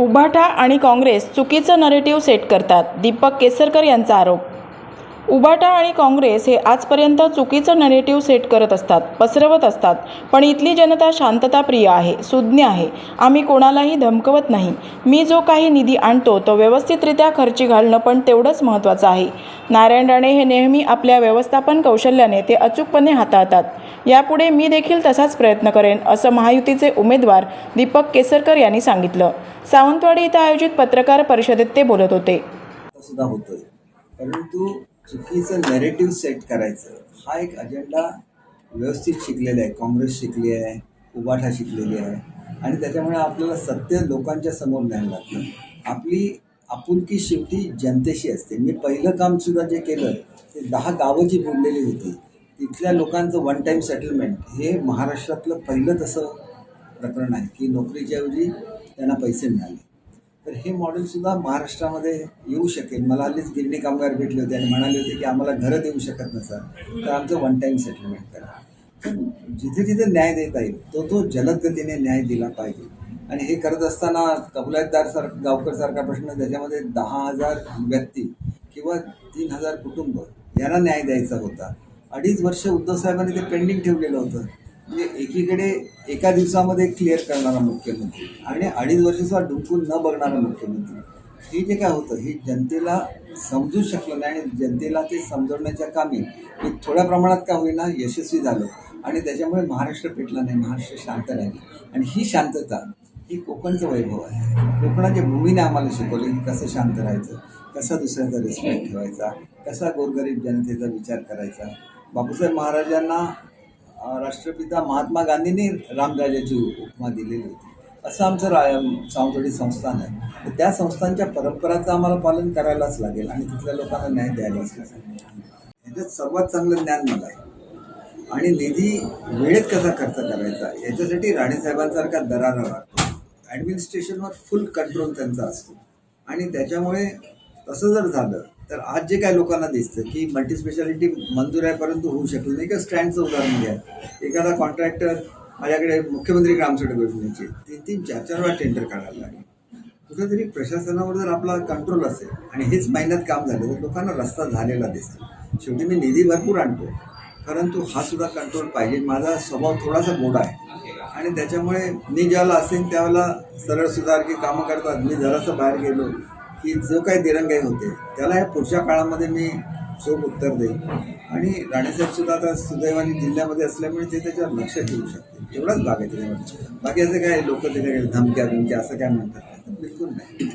उभाटा आणि काँग्रेस चुकीचं narrative set करतात. दीपक केसरकर यांचा आरोप उबाटा आणि काँग्रेस हे आजपर्यंत चुकीचं नरेटिव्ह सेट करत असतात पसरवत असतात पण इथली जनता शांतताप्रिय आहे सुज्ञ आहे. आम्ही कोणालाही धमकवत नाही. मी जो काही निधी आणतो तो व्यवस्थितरित्या खर्ची घालणं पण तेवढंच महत्त्वाचं आहे. नारायण राणे हे नेहमी आपल्या व्यवस्थापन कौशल्याने ते अचूकपणे हाताळतात. यापुढे मी देखील तसाच प्रयत्न करेन असं महायुतीचे उमेदवार दीपक केसरकर यांनी सांगितलं. सावंतवाडी इथं आयोजित पत्रकार परिषदेत ते बोलत होते. परंतु चुकीचं नॅरेटिव्ह सेट करायचं. हा एक अजेंडा व्यवस्थित शिकलेला आहे. काँग्रेस शिकली आहे उबाठा शिकलेली आहे. आणि त्याच्यामुळे आपल्याला सत्य लोकांच्या समोर न्यायला लागतं. आपली आपुलकी शेवटी जनतेशी असते. मी पहिलं काम सुद्धा जे केलं ते दहा गावं जी बुडलेली होती तिथल्या लोकांचं वन टाईम सेटलमेंट हे महाराष्ट्रातलं पहिलं तसं प्रकरण आहे की नोकरीच्या ऐवजी त्यांना पैसे मिळाले. तर हे मॉडेलसुद्धा महाराष्ट्रामध्ये येऊ शकेल. मला हल्लीच गिरणी कामगार भेटले होते आणि म्हणाले होते की आम्हाला घरं देऊ शकत नसा. तर आमचं वन टाईम सेटलमेंट करा. पण जिथे जिथे न्याय देता येईल तो तो जलद गतीने न्याय दिला पाहिजे. आणि हे करत असताना कबलातदार सार गावकरसारखा प्रश्न त्याच्यामध्ये दहा हजार व्यक्ती किंवा तीन हजार कुटुंब यांना न्याय द्यायचा होता. अडीच वर्ष उद्धव साहेबांनी ते पेंडिंग ठेवलेलं होतं. म्हणजे एकीकडे एका दिवसामध्ये क्लिअर करणारा मुख्यमंत्री आणि अडीच वर्षाचा डुंकून न बघणारा मुख्यमंत्री. हे जे काय होतं हे जनतेला समजू शकलं नाही आणि जनतेला ते समजवण्याच्या कामी हे थोड्या प्रमाणात का होईना यशस्वी झालं आणि त्याच्यामुळे महाराष्ट्र पेटला नाही महाराष्ट्र शांत राहिली. आणि ही शांतता ही कोकणचं वैभव आहे. कोकणाच्या भूमीने आम्हाला शिकवले की कसं शांत राहायचं कसा दुसऱ्याचा रिस्पेक्ट ठेवायचा कसा गोरगरीब जनतेचा विचार करायचा. बापूसाहेब महाराजांना राष्ट्रपिता महात्मा गांधींनी रामराजाची उपमा दिलेली होती. असं आमचं रा सावंतवाडी संस्थान आहे. तर त्या संस्थांच्या परंपराचं आम्हाला पालन करायलाच लागेल आणि तिथल्या लोकांना न्याय द्यायलाच लागेल. ह्याच्यात सर्वात चांगलं ज्ञान मला आहे. आणि निधी वेळेत कसा खर्च करायचा याच्यासाठी राणेसाहेबांसारखा दरारा लागतो ॲडमिनिस्ट्रेशनवर फुल कंट्रोल त्यांचा असतो. आणि त्याच्यामुळे असं जर झालं तर आज जे काय लोकांना दिसतं की मल्टीस्पेशालिटी मंजूर आहे परंतु होऊ शकलं नाही. किंवा स्टँडचं उदाहरण घ्या. एखादा कॉन्ट्रॅक्टर माझ्याकडे मुख्यमंत्री ग्रामसडक योजनेचे तीन तीन चार चार वेळा टेंडर काढायला लागले. कुठेतरी प्रशासनावर जर आपला कंट्रोल असेल आणि हेच महिन्यात काम झालं तर लोकांना रस्ता झालेला दिसतो. शेवटी मी निधी भरपूर आणतो परंतु हा सुद्धा कंट्रोल पाहिजे. माझा स्वभाव थोडासा गोडा आहे. आणि त्याच्यामुळे मी ज्यावेळेला असेल त्यावेळेला सरळ सुधार की कामं करतात. मी जरासं बाहेर गेलो की जो काही दिरंगाई होते त्याला या पुढच्या काळामध्ये मी चोख उत्तर देईन. आणि राणेसाहेबसुद्धा आता सुदैवाने जिल्ह्यामध्ये असल्यामुळे ते त्याच्यावर लक्ष ठेवू शकते एवढाच भाग आहे त्याच्यामध्ये. बाकी असं काय लोक त्याच्या धमक्या धमक्या असं काय म्हणतात? बिलकुल नाही.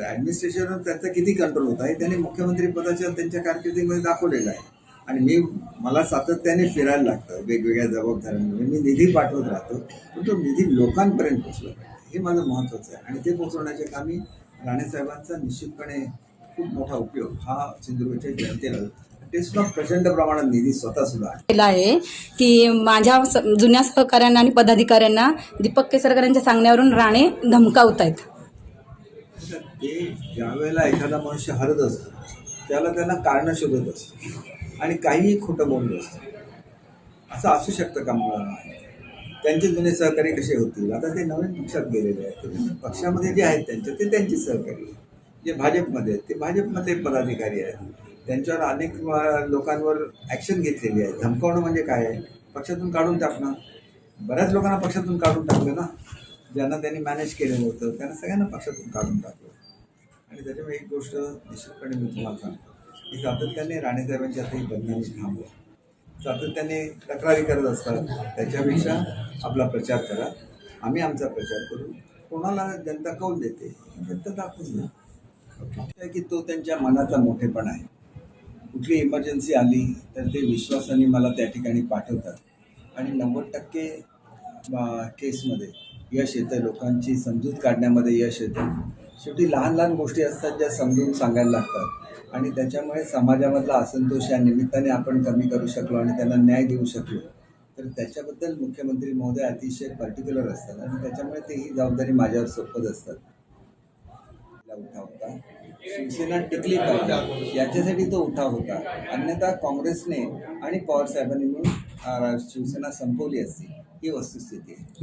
ॲडमिनिस्ट्रेशनवर त्यांचा किती कंट्रोल होता हे त्यांनी मुख्यमंत्री पदाच्या त्यांच्या कारकिर्दीमध्ये दाखवलेलं आहे. आणि मी मला सातत्याने फिरायला लागतं वेगवेगळ्या जबाबदाऱ्यांमुळे. मी निधी पाठवत राहतो पण तो निधी लोकांपर्यंत पोचला पाहिजे. हे माझं महत्त्वाचं आहे. आणि ते पोचवण्याचे कामी राणेसाहेबांचा निश्चितपणे खूप मोठा उपयोग हा सिंधुदुर्गच्या जनतेला होतो. ते सुद्धा प्रचंड प्रमाणात निधी स्वतः सुद्धा केलं आहे की माझ्या जुन्या सहकाऱ्यांना आणि पदाधिकाऱ्यांना दीपक केसरकर यांच्या सांगण्यावरून राणे धमकावत आहेत ते ज्यावेळेला एखादा मनुष्य हरत असतो त्याला त्यांना कारणं शोधत असतो आणि काहीही खोटं बोलत असतो. असं असू शकतं का मुलांना? त्यांचे जुने सहकारी कसे होतील? आता ते नवीन पक्षात गेलेले आहेत. पक्षामध्ये जे आहेत त्यांचे ते त्यांचे सहकारी आहेत. जे भाजपमध्ये आहेत ते भाजपमधले पदाधिकारी आहेत. त्यांच्यावर अनेक लोकांवर ॲक्शन घेतलेली आहे धमकावणं म्हणजे काय आहे? पक्षातून काढून टाकणं. बऱ्याच लोकांना पक्षातून काढून टाकलं ना? ज्यांना त्यांनी मॅनेज केलेलं होतं त्यांना सगळ्यांना पक्षातून काढून टाकलं. आणि त्याच्यामुळे एक गोष्ट निश्चितपणे मी तुम्हाला सांगतो. की सातत्याने राणेसाहेबांची आता ही बदनामी थांबवा सातत्याने तक्रारी करत असतात. त्याच्यापेक्षा आपला प्रचार करा. आम्ही आमचा प्रचार करू. कोणाला जनता कौल देते? जनता दाखवून ना की तो त्यांच्या मनाचा मोठेपणा आहे. कुठली इमर्जन्सी आली तर ते विश्वासाने मला त्या ठिकाणी पाठवतात. आणि नव्वद टक्के केसमध्ये यश येतं. लोकांची समजूत काढण्यामध्ये यश येतं. शेवटी लहान लहान गोष्टी असतात ज्या समजून सांगायला लागतात. आणि त्याच्यामुळे समाजामधला असंतोष या निमित्ताने आपण कमी करू शकलो आणि त्यांना न्याय देऊ शकलो. तर त्याच्याबद्दल मुख्यमंत्री महोदय अतिशय पर्टिक्युलर असतात आणि त्याच्यामुळे ते ही जबाबदारी माझ्यावर सोपत असतात उठाव होता. शिवसेना टिकली पाहिजे. याच्यासाठी तो उठाव होता. अन्यथा काँग्रेसने आणि पवार साहेबांनी मिळून शिवसेना संपवली असती. ही वस्तुस्थिती आहे.